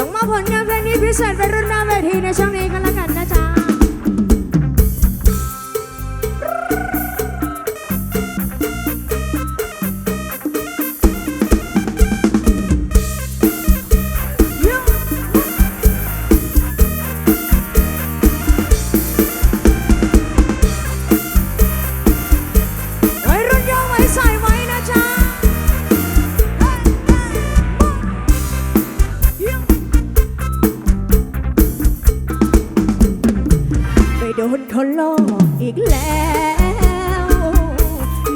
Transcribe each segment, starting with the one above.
ส่งมาผลงานเพลงนี้พิเศษไปรุ่นหน้าเวทีในช่วงนี้กันละกันนะจ๊ะ นเขาลอกอีกแล้ว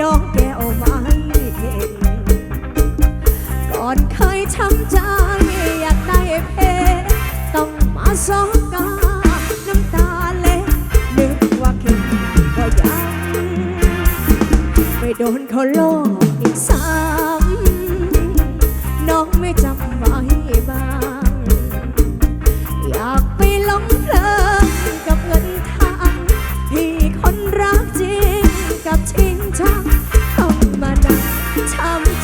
น้องแก้วไม่เห็นก่อนเคยช้ำใจอยากได้เพชรต้องมาสองกาน้ำตาเล็กนึกว่าเข็มก็ยัง ไปโดนเขาลอก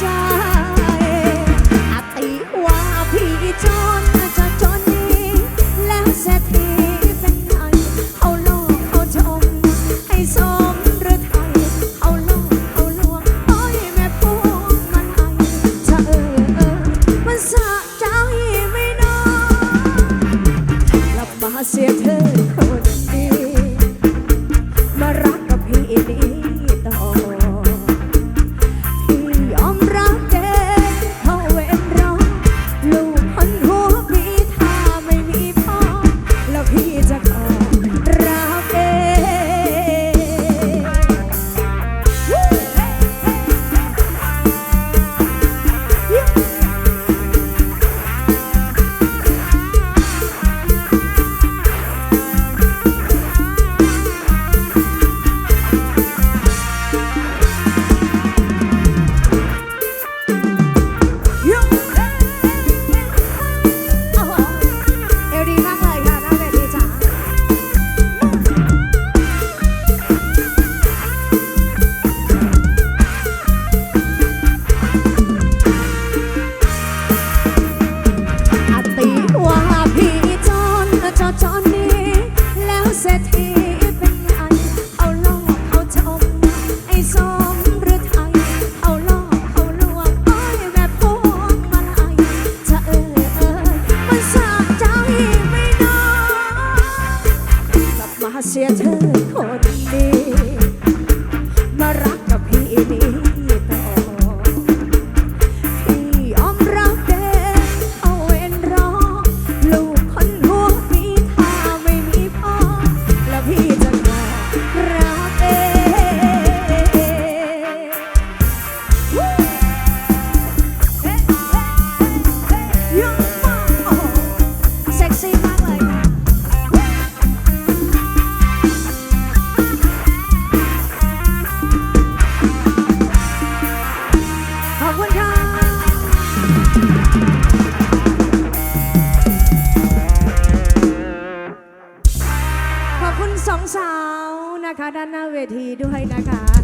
ใจอาติว่าพี่จนจะจนนี้ แล้วเศรษฐีเป็นไงเขาโลกเขาชมให้สมหรือไทยเขาโลกเขาลวงโอ้ยแม่พวงมันไอจะเออเออมันสะใจไม่น้อยกลับมาเสียเธอคน เสียเธอคนดี สองสาวนะคะ ด้านหน้าเวทีด้วยนะคะ